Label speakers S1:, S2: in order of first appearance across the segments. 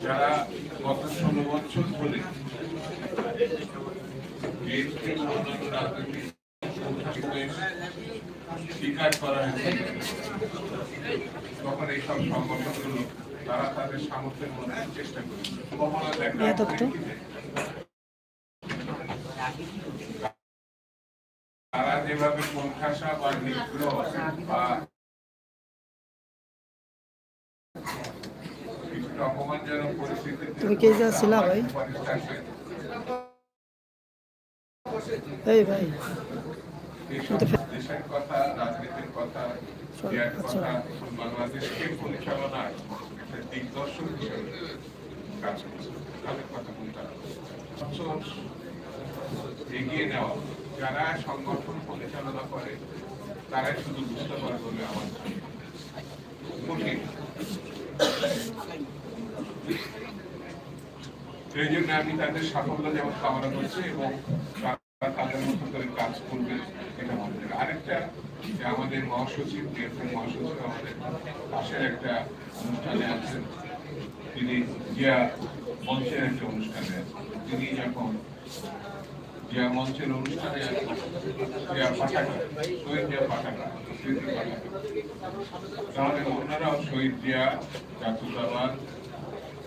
S1: যারা গত ষোলো বছর ধরে স্বীকার করা হয়েছে তখন এইসব সংগঠনগুলো তারা তাদের সামর্থ্যের মধ্যে চেষ্টা করেছে। দেখা তারা যেভাবে কোণঠাসা বা নিগ্রহ বা
S2: তুমি কে যা ছিলা ভাই? এই ভাই
S1: দেশের কথা রাজনীতির কথা কথা একটা দিগদর্শক হিসেবে কাজ করছে। এগিয়ে নেওয়া যারা সংগঠন পরিচালনা করে তারাই শুধু বুঝতে পারে বলে আমার কঠিন সেই জন্য আমি তাদের সাফল্য যেমন কামনা করছি এবং তাদের মতো করে কাজ করবে, এটা করি আরেকটা আমাদের মহাসচিব, ডিএফএম মহাসচিব আমাদের পাশের একটা অনুষ্ঠানে আছেন। তিনি জিয়া মঞ্চের একটা অনুষ্ঠানে আছেন। তিনি যখন জিয়া মঞ্চের অনুষ্ঠানে জিয়া পাঠাকা শহীদ জিয়া পাঠাকা স্মৃতি পাঠাকা তাহলে ওনারাও শহীদ জিয়া, জাতীয়তাবাদ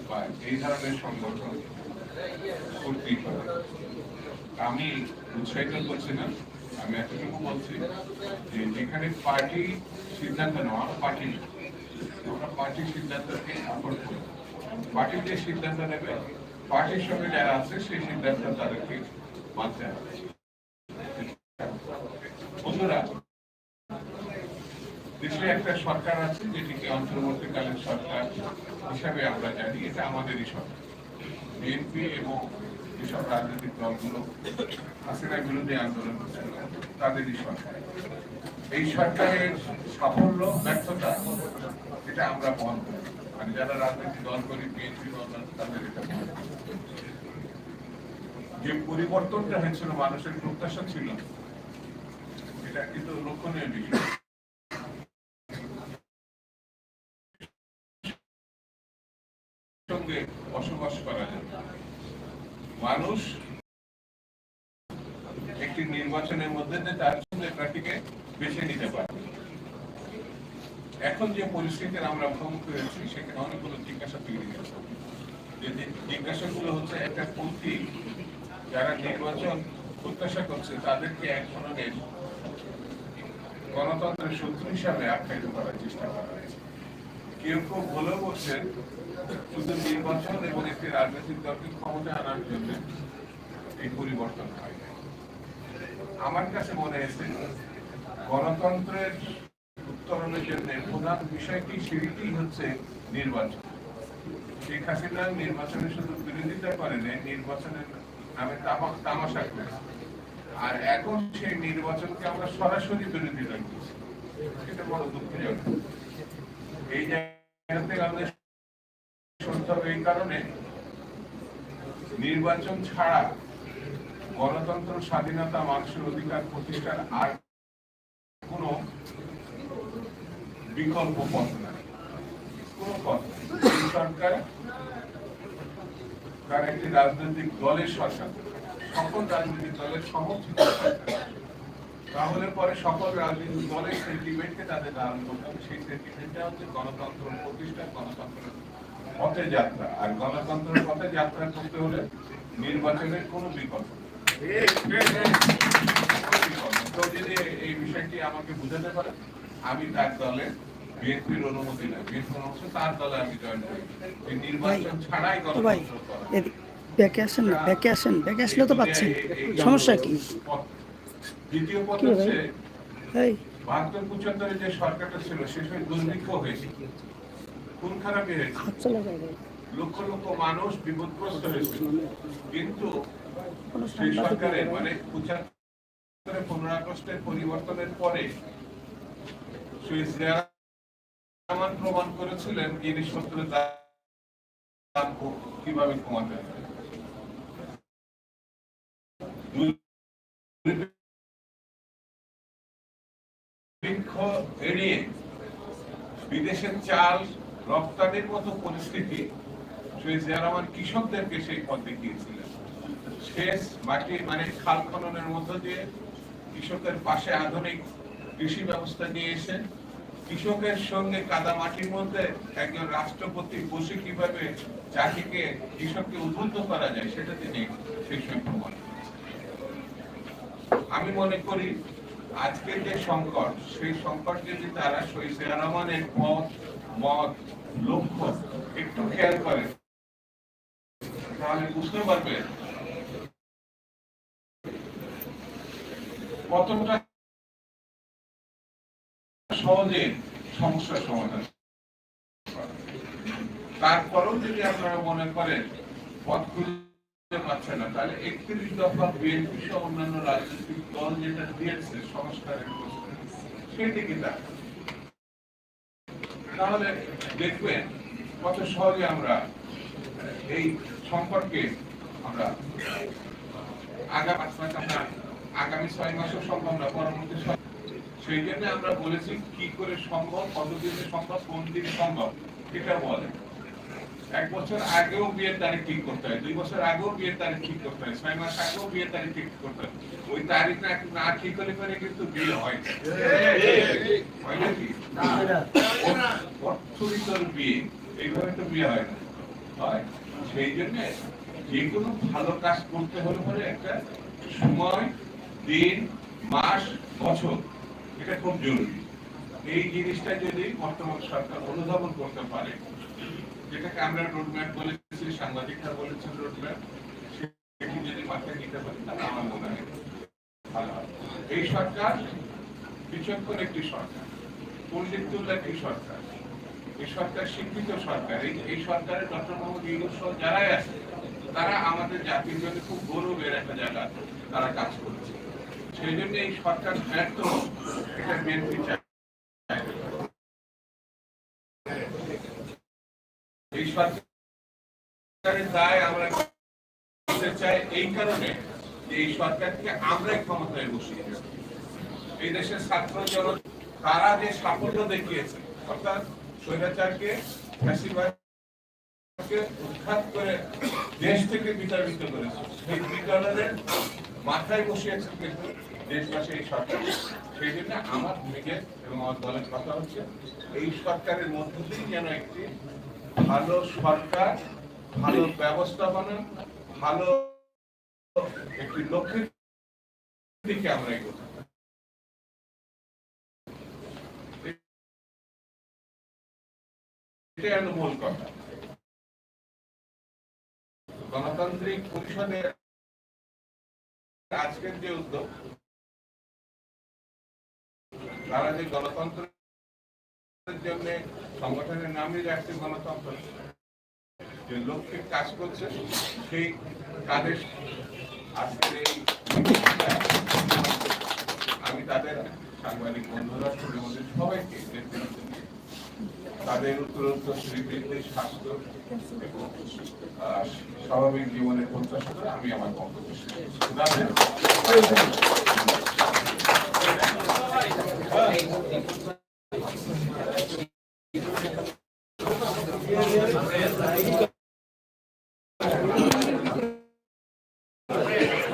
S1: বা এই ধরনের সংগঠন করতেই পারে আমি উৎসাহিত করছি না, আমি এতটুকু বলছি যে যেখানে পার্টি সিদ্ধান্ত নেওয়া পার্টি। আমরা পার্টির সিদ্ধান্তকে সাপোর্ট করি। পার্টি যে সিদ্ধান্ত নেবে, পার্টির সঙ্গে যারা আছে, সেই সিদ্ধান্ত তাদেরকে মানতে হবে বন্ধুরা দেশে একটা সরকার আছে যেটিকে অন্তর্বর্তীকালীন সরকার হিসাবে আমরা জানি, এটা আমাদেরই সরকার। বিএনপি এবং যেসব রাজনৈতিক দলগুলো হাসিনা বিরোধী আন্দোলন করছিল, তাদেরই সরকার। এই সরকারের সাফল্য, ব্যর্থতা, এটা আমরা করি। মানে যারা রাজনৈতিক দল করি বিএনপি তাদের এটা যে পরিবর্তনটা হয়েছিল, মানুষের প্রত্যাশা ছিল, এটা কিন্তু লক্ষণীয় বিষয়। সঙ্গে বসবাস করা যায়। মানুষ একটি নির্বাচনের মধ্যে তার সঙ্গে প্রার্থীকে বেছে নিতে পারবে এখন যে পরিস্থিতির আমরা মুখোমুখি হয়েছি, সেখানে অনেকগুলো জিজ্ঞাসা তৈরি হয়েছে। যে জিজ্ঞাসাগুলো হচ্ছে একটা পন্থী, যারা নির্বাচন প্রত্যাশা করছে, তাদেরকে এক ধরনের গণতন্ত্রের শত্রু হিসাবে আখ্যায়িত করার চেষ্টা করা হয়েছে। কেউ কেউ বলেও বলছেন শুধু নির্বাচন এবং একটি রাজনৈতিক দলকে ক্ষমতা আনার জন্য এই পরিবর্তন হয় আমার কাছে মনে হয়েছে, গণতন্ত্রের উত্তরণের জন্য প্রধান বিষয়টি সেটি হচ্ছে নির্বাচন। শেখ হাসিনা নির্বাচনে শুধু বিরোধিতা করেন নির্বাচনের নামে তামা- তামাশা করেছে আর এখন সেই নির্বাচনকে আমরা সরাসরি বিরোধিতা করছি। এটা বড় দুঃখজনক। এই আমাদের হবে এই কারণে নির্বাচন ছাড়া গণতন্ত্র, স্বাধীনতা, মানুষের অধিকার প্রতিষ্ঠার আর কোন বিকল্প পথ নাই কোন পথ সরকার তার একটি রাজনৈতিক দলের সরকার, সকল রাজনৈতিক দলের সমর্থিত সরকার। তাহলে পরে সকল রাজনৈতিক দলের সেন্টিমেন্টকে তাদের ধারণ করতে হবে সেই সেন্টিমেন্টটা হচ্ছে গণতন্ত্র প্রতিষ্ঠা গণতন্ত্রের পথে যাত্রা আর গণতন্ত্রের পথে যাত্রা করতে হলে নির্বাচনের কোনো বিকল্প যদি এই বিষয়টি আমাকে বুঝাতে পারে আমি তার দলে বিএনপির অনুমতি না তার দলে আমি জয়েন করি নির্বাচন ছাড়াই গণতন্ত্র
S2: ব্যাকে আসেন না ব্যাকে আসেন ব্যাকে আসলে তো পাচ্ছেন সমস্যা কি
S1: দ্বিতীয় পথ হচ্ছে বাহাত্তর পঁচাত্তরে যে সরকারটা ছিল সে সময় দুর্ভিক্ষ হয়েছে। খুন খারাপি হয়েছে লক্ষ লক্ষ মানুষ বিপদগ্রস্ত হয়েছে। কিন্তু সেই সরকারের মানে পঁচাত্তরে পনেরো আগস্টের পরিবর্তনের পরে রহমান প্রমাণ করেছিলেন জিনিসপত্রের দাম কীভাবে কমাতে বিদেশের চাল রপ্তানির মতো পরিস্থিতি জিয়া রহমান কৃষকদেরকে সেই পথ দেখিয়েছিলেন। শেষ মাটি মানে খাল খননের মধ্য দিয়ে কৃষকের পাশে আধুনিক কৃষি ব্যবস্থা নিয়ে এসে কৃষকের সঙ্গে কাদা মাটির মধ্যে একজন রাষ্ট্রপতি বসে কীভাবে জাতিকে, কৃষককে উদ্বুদ্ধ করা যায়, সেটা তিনি সেই সময় আমি মনে করি আজকে যে সংকট, সেই সংকট যদি তারা শহীদ রহমানের পথ, মত, লক্ষ্য একটু খেয়াল করে, তাহলে বুঝতে পারবে কতটা সহজে সমস্যার সমাধান তারপরেও যদি আপনারা মনে করেন পথ না। তাহলে একত্রিশ দফা বিএনপি সহ অন্যান্য রাজনৈতিক দল যেটা দিয়েছে সংস্কারের তাহলে দেখবেন কত সহজে আমরা এই সম্পর্কে আমরা আগামী আমরা আগামী ছয় মাসও সম্ভব না, পরবর্তী সেই জন্য আমরা বলেছি কি করে সম্ভব, কতদিনে সম্ভব, কোন দিনে সম্ভব, এটা বলে এক বছর আগেও বিয়ের তারিখ ঠিক করতে হয়, দুই বছর আগেও বিয়ের তারিখ ঠিক করতে হয়, ছয় মাস আগেও বিয়ের তারিখ ঠিক করতে হয়। ওই তারিখ না ঠিক হলে পরে কিন্তু বিয়ে হয় নাকি? বিয়ে, এইভাবে তো বিয়ে হয় না। হয়, সেই জন্য যে কোনো ভালো কাজ করতে হলে পরে একটা সময়, দিন, মাস, বছর, এটা খুব জরুরি। এই জিনিসটা যদি বর্তমান সরকার অনুধাবন করতে পারে যেটাকে আমরা রোডম্যাপ বলেছি, সাংবাদিকরা বলেছেন রোডম্যাপ সেটি যদি মাথায় নিতে পারে, তাহলে আমার মনে হয়। এই সরকার বিচক্ষণ একটি সরকার একটি সরকার? এই সরকার শিক্ষিত সরকার। এই সরকারের ডক্টর মোহাম্মদ ইউনুস যারাই আছে, তারা আমাদের জাতির জন্য খুব গৌরবের একটা জায়গা তারা কাজ করছে। সেই জন্য এই সরকার ব্যর্থ চায় এই দেশ থেকে বিতাড়িত করেছে, সেই বিতাড়নের মাথায় বসিয়েছে কিন্তু দেশবাসী এই সরকার। সেই জন্য আমার ভূমিকে এবং আমার দলের কথা হচ্ছে, এই সরকারের মধ্য দিয়ে যেন একটি ভালো সরকার, ভালো ব্যবস্থাপনা, ভালো একটি লক্ষ্যের দিকে আমরা এগোতে মূল কথা। গণতান্ত্রিক পরিষদের আজকের যে উদ্যোগ, তারা যে গণতন্ত্রের সংগঠনের নামই রাখছে গণতন্ত্র। যে লক্ষ্যে কাজ করছে, সেই কাজের আজকের আমি তাদের সাংবাদিক বন্ধুরা মধ্যে সবাইকে তাদের উত্তরোত্তর শ্রীবৃদ্ধির স্বাস্থ্য এবং স্বাভাবিক জীবনের প্রত্যাশা করে আমি আমার বক্তব্য